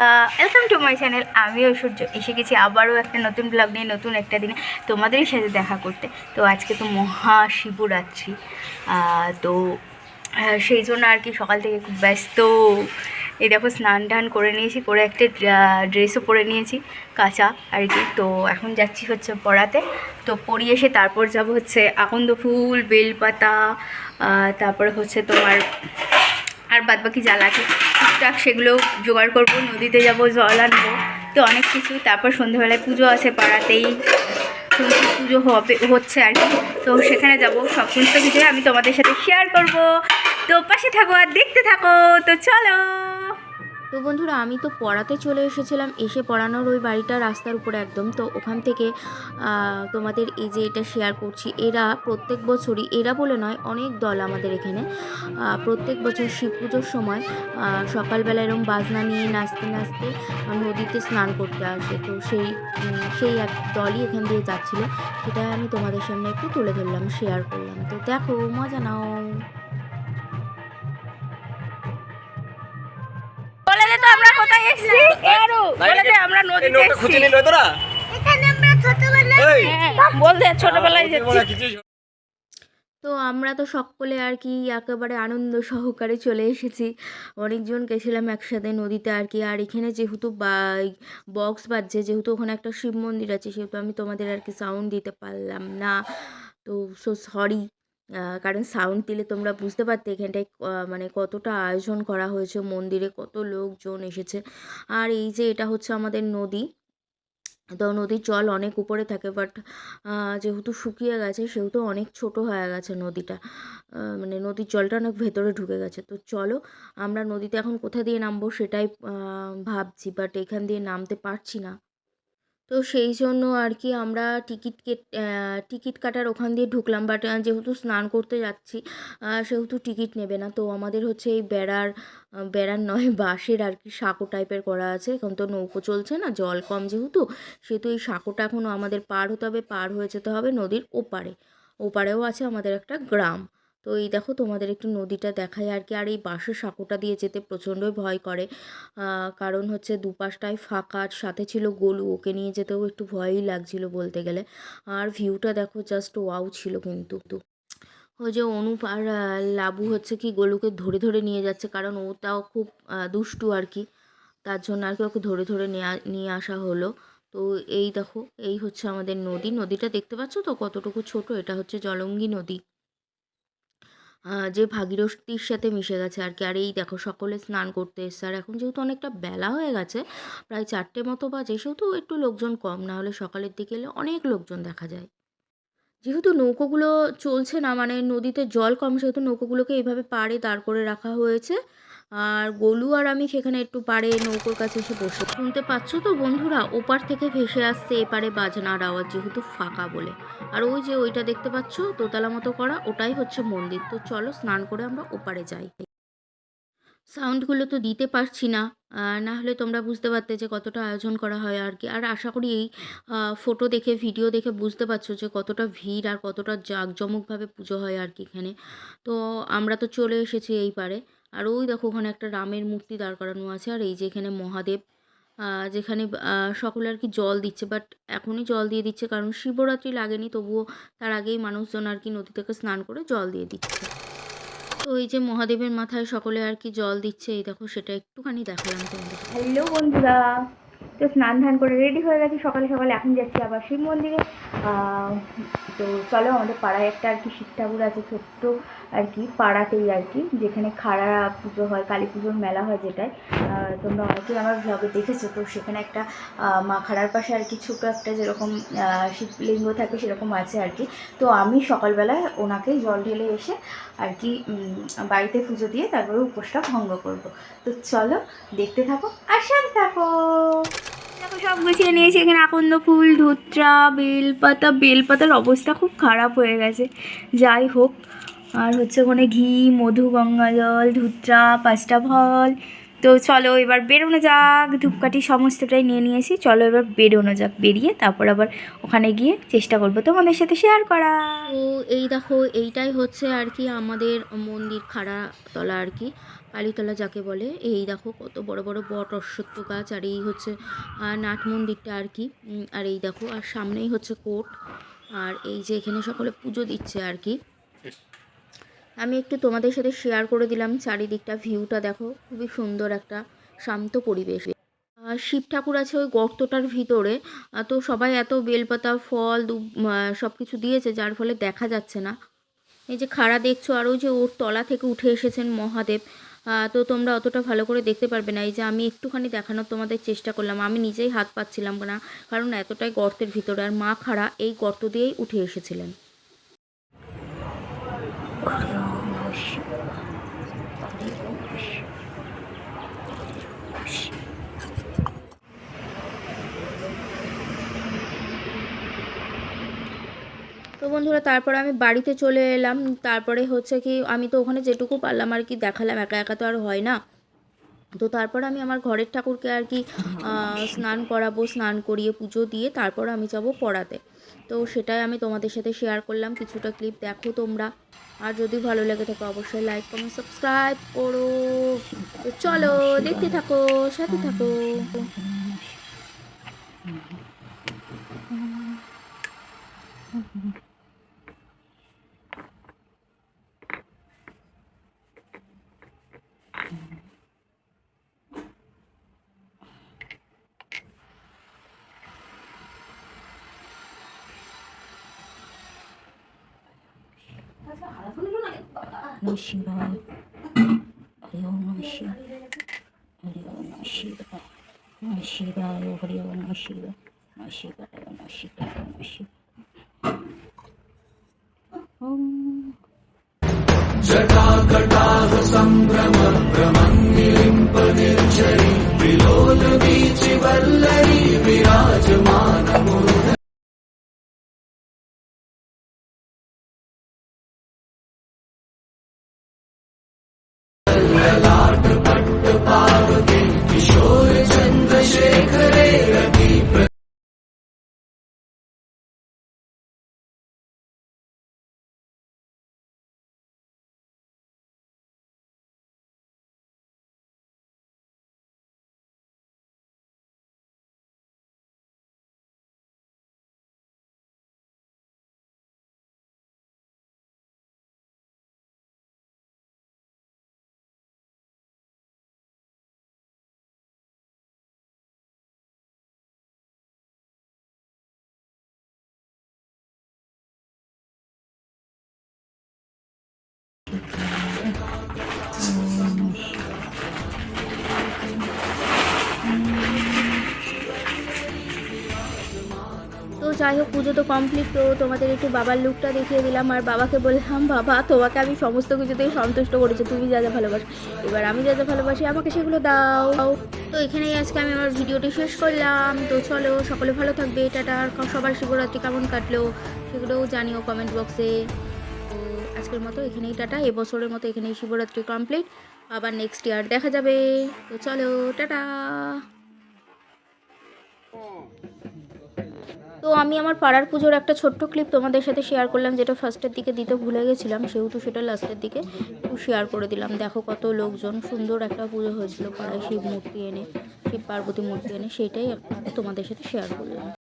Welcome to my channel আমি ঐশ্বর্য এসে গেছি আবারও একটা নতুন ব্লগ নিয়ে, নতুন একটা দিনে তোমাদেরই সাথে দেখা করতে। তো আজকে তো মহা শিবরাত্রি। তো সেই জন্য আর কি সকাল থেকে খুব ব্যস্ত। এই দেখো স্নান টান করে নিয়েছি, করে একটা ড্রেসও পরে নিয়েছি, কাঁচা আর কি। তো এখন যাচ্ছি হচ্ছে পড়াতে। তো পড়িয়ে এসে তারপর যাব হচ্ছে আকন্দ ফুল, বেলপাতা তারপরে হচ্ছে তোমার আর বাদ বাকি লাগে টুকটাক সেগুলো জোগাড় করব, নদীতে যাব, জল আনব। তো অনেক কিছু। তারপর সন্ধ্যাবেলায় পুজো আছে পাড়াতেই। শুনছি পুজো হবে, হচ্ছে আর কি। তো সেখানে যাব। সব সমস্ত কিছু আমি তোমাদের সাথে শেয়ার করব। তো পাশে থাকো আর দেখতে থাকো। তো চলো। তো বন্ধুরা, আমি তো পড়াতে চলে এসেছিলাম। এসে পড়ানোর ওই বাড়িটা রাস্তার উপরে একদম। তো ওখান থেকে তোমাদের এই যে এটা শেয়ার করছি, এরা প্রত্যেক বছরই, এরা বলে নয়, অনেক দল আমাদের এখানে প্রত্যেক বছর শিব পুজোর সময় সকালবেলা এরকম বাজনা নিয়ে নাচতে নাচতে নদীতে স্নান করতে আসে। তো সেই সেই এক দলই এখান দিয়ে যাচ্ছিল। সেটাই আমি তোমাদের সামনে একটু তুলে ধরলাম শেয়ার করলাম। তো দেখো, মজা নাও। কোথায় এসেছি দে আমরা খুঁজে তোরা হ্যাঁ, বল দে ছোটবেলায় যাচ্ছি তো আমরা তো সকলে আর কি একেবারে আনন্দ সহকারে চলে এসেছি অনেকজন গেছিলাম একসাথে নদীতে আর কি আর এখানে যেহেতু বক্স বাজছে যেহেতু ওখানে একটা শিব মন্দির আছে সেহেতু আমি তোমাদের আর কি সাউন্ড দিতে পারলাম না তো সো সরি কারণ সাউন্ড দিলে তোমরা বুঝতে পারতে এখানটায় মানে কতটা আয়োজন করা হয়েছে, মন্দিরে কত লোকজন এসেছে। আর এই যে এটা হচ্ছে আমাদের নদী, তো নদীর জল অনেক উপরে থাকে বাট যেহেতু শুকিয়ে গেছে, সেহেতু অনেক ছোট হয়ে গেছে নদীটা। মানে নদীর জলটা অনেক ভেতরে ঢুকে গেছে। তো চলো, আমরা নদীতে এখন কোথা দিয়ে নামবো সেটাই ভাবছি বাট এখান দিয়ে নামতে পারছি না। তো সেই জন্য আর কি আমরা টিকিট কেট টিকিট কাটার ওখান দিয়ে ঢুকলাম বাট যেহেতু স্নান করতে যাচ্ছি সেহেতু টিকিট নেবে না। তো আমাদের হচ্ছে এই বেড়ার বেড়ার নয়, বাঁশের আর কি সাঁকো টাইপের করা আছে। এখন তো নৌকো চলছে না, জল কম যেহেতু, সেহেতু এই সাঁকোটা এখনও আমাদের পার হতে হবে, পার হয়ে যেতে হবে নদীর ওপারে। ওপারেও আছে আমাদের একটা গ্রাম। তো এই দেখো তোমাদের একটু নদীটা দেখায় আর কি। আর এই বাঁশের সাঁকোটা দিয়ে যেতে প্রচণ্ডই ভয় করে। কারণ হচ্ছে দুপাশটায় ফাঁকা আর সাথে ছিল গলু। ওকে নিয়ে যেতেও একটু ভয়ই লাগছিল বলতে গেলে। আর ভিউটা দেখো জাস্ট ওয়াও ছিল কিন্তু। ওই যে অনুপ আর লাবু হচ্ছে কি গলুকে ধরে ধরে নিয়ে যাচ্ছে। কারণ ওটাও খুব দুষ্টু আর কি। তার জন্য আর কি ওকে ধরে ধরে নিয়ে নিয়ে আসা হলো। তো এই দেখো, এই হচ্ছে আমাদের নদী। নদীটা দেখতে পাচ্ছ তো কতটুকু ছোট? এটা হচ্ছে জলঙ্গি নদী। যে ভাগীরথীর সাথে মিশে গেছে আর কি। আর এই দেখো সকলে স্নান করতে এসছে। আর এখন যেহেতু অনেকটা বেলা হয়ে গেছে, প্রায় চারটে মতো বাজে, সেহেতু একটু লোকজন কম, না হলে সকালের দিকে এলে অনেক লোকজন দেখা যায়। যেহেতু নৌকোগুলো চলছে না মানে নদীতে জল কম, সেহেতু নৌকোগুলোকে এইভাবে পাড়ে দাঁড় করে রাখা হয়েছে। আর গোলু আর আমি সেখানে একটু পাড়ে নৌকোর কাছে এসে বসে। শুনতে পাচ্ছ তো বন্ধুরা? ওপার থেকে ভেসে আসছে এপারে বাজনার আওয়াজ, যেহেতু ফাঁকা বলে। আর ওই যে ওইটা দেখতে পাচ্ছ? দোতলা মতো করা, ওটাই হচ্ছে মন্দির। তো চলো স্নান করে আমরা ওপারে যাই। সাউন্ডগুলো তো দিতে পারছি না। না হলে তোমরা বুঝতে পারতে যে কতটা আয়োজন করা হয় আর কি। আর আশা করি এই ফটো দেখে, ভিডিও দেখে বুঝতে পারছ যে কতটা ভিড় আর কতটা জাঁকজমকভাবে পুজো হয় আর কি এখানে। তো আমরা তো চলে এসেছি এই পারে। আর ওই দেখো ওখানে একটা রামের মূর্তি দাঁড় করানো আছে, আর এই যে এখানে মহাদেব যেখানে সকলে আর কি জল দিচ্ছে বাট এখনই জল দিয়ে দিচ্ছে, কারণ শিবরাত্রি লাগেনি, তবুও তার আগেই মানুষজন আর কি নদী থেকে স্নান করে জল দিয়ে দিচ্ছে। তো এই যে মহাদেবের মাথায় সকলে আর কি জল দিচ্ছে, এই দেখো সেটা একটুখানি দেখালাম তোমাদের। হ্যালো বন্ধুরা, তো স্নান ধান করে রেডি হয়ে গেছি, সকালে সকালে এখন যাচ্ছি আবার শিব মন্দিরে। তো চলো আমাদের পাড়ায় একটা আর কি শিব ঠাকুর আছে, ছোট্ট আর কি পাড়াতেই আর কি যেখানে খাড়া পুজো হয়, কালী পুজোর মেলা হয় যেটায় তোমরা অনেকেই আমার ব্লগে দেখেছ, তো সেখানে একটা মা খাড়ার পাশে আর কি ছোটো একটা যেরকম শিবলিঙ্গ থাকে সেরকম আছে আর কি তো আমি সকালবেলায় ওনাকে জল ঢেলে এসে আর কি বাড়িতে পুজো দিয়ে তারপরে উপোসটা ভঙ্গ করব। তো চলো, দেখতে থাকো, আর সাথে থাকো। সব গুছিয়ে নিয়েছি, এখানে আকন্দ ফুল, ধুত্রা, বেলপাতা, বেলপাতার অবস্থা খুব খারাপ হয়ে গেছে। যাই হোক আর হচ্ছে ওখানে ঘি, মধু, গঙ্গা জল, ধুত্রা, পাঁচটা ফল। তো চলো এবার বেরোনো যাক। ধূপকাঠি সমস্তটাই নিয়ে নিয়েছি। চলো এবার বেরোনো যাক, বেরিয়ে তারপর আবার ওখানে গিয়ে চেষ্টা করব তোমাদের সাথে শেয়ার করা তো এই দেখো, এইটাই হচ্ছে আর কি আমাদের মন্দির খাড়া তলা আর কি, কালীতলা যাকে বলে। এই দেখো কত বড় বড় বট, অশ্বত্থ গাছ আর এই হচ্ছে নাট মন্দিরটা আর কি। আর এই দেখো, আর সামনেই হচ্ছে কোর্ট আর এই যে এখানে সকলে পুজো দিচ্ছে আর কি। আমি একটু তোমাদের সাথে শেয়ার করে দিলাম চারিদিকটা ভিউটা দেখো, খুবই সুন্দর একটা শান্ত পরিবেশ। শিব ঠাকুর আছে ওই গর্তটার ভিতরে তো সবাই এত বেলপাতা, ফল সব কিছু দিয়েছে, যার ফলে দেখা যাচ্ছে না। এই যে খাড়া দেখছ, আর ওই যে ওর তলা থেকে উঠে এসেছেন মহাদেব তো তোমরা অতটা ভালো করে দেখতে পারবে না। এই যে আমি একটুখানি দেখানোর তোমাদের চেষ্টা করলাম, আমি নিজেই হাত পাচ্ছিলাম না, কারণ এতটাই গর্তের ভিতরে, আর মা খাড়া এই গর্ত দিয়েই উঠে এসেছিলেন। তো বন্ধুরা, তারপরে আমি বাড়িতে চলে এলাম। তারপরে হচ্ছে কি, আমি তো ওখানে যেটুকু পারলাম আর কি, দেখালাম। একা একা তো আর হয় না। তো তারপর আমি আমার ঘরের ঠাকুরকে আর কি স্নান করাবো, স্নান করিয়ে পুজো দিয়ে তারপর আমি যাব পড়াতে। তো সেটাই আমি তোমাদের সাথে শেয়ার করলাম। কিছুটা ক্লিপ দেখো তোমরা। আর যদি ভালো লেগে থাকে অবশ্যই লাইক কমেন্ট সাবস্ক্রাইব করো। তো চলো, দেখতে থাকো, সাথে থাকো। நம சிவாய் ஹரி ஓம் நம சிவாய் ஹரி ஓம் நம சிவாய் நம சிவாய் ஹரி ஓம் நம சிவாய் நம சிவாய் நம சிவாய் நம சிவாய் ஜடாகடாக சம்பிரம பிரமங்கிலிம்ப நிர்ஜரி விலோல வீச்சி வல்லரி விராஜமா তো যাই হোক, পুজো তো কমপ্লিট তো তোমাদের একটু বাবার লুকটা দেখিয়ে দিলাম। আর বাবাকে বললাম, বাবা, তোমাকে আমি সমস্ত কিছুতেই সন্তুষ্ট করেছি। তুমি যা যা ভালোবাসো। এবার আমি যা যা ভালোবাসি, আমাকে সেগুলো দাও। তো এখানেই আজকে আমি আমার ভিডিওটি শেষ করলাম। তো চলো, সকলে ভালো থাকবে। টাটা, আর সবার শিবরাত্রি কেমন কাটলো সেগুলোও জানিও কমেন্ট বক্সে তো আজকের মতো এখানেই টাটা। এবছরের মতো এখানেই শিবরাত্রি কমপ্লিট আবার নেক্সট ইয়ার দেখা যাবে। তো চলো, টাটা। তো আমি আমার পাড়ার পুজোর একটা ছোট্ট ক্লিপ তোমাদের সাথে শেয়ার করলাম, যেটা ফার্স্টের দিকে দিতে ভুলে গেছিলাম, সেহেতু সেটা লাস্টের দিকে শেয়ার করে দিলাম। দেখো কত লোকজন, সুন্দর একটা পুজো হয়েছিল পাড়ায় শিব মূর্তি এনে, শিব পার্বতী মূর্তি এনে, সেটাই তোমাদের সাথে শেয়ার করলাম।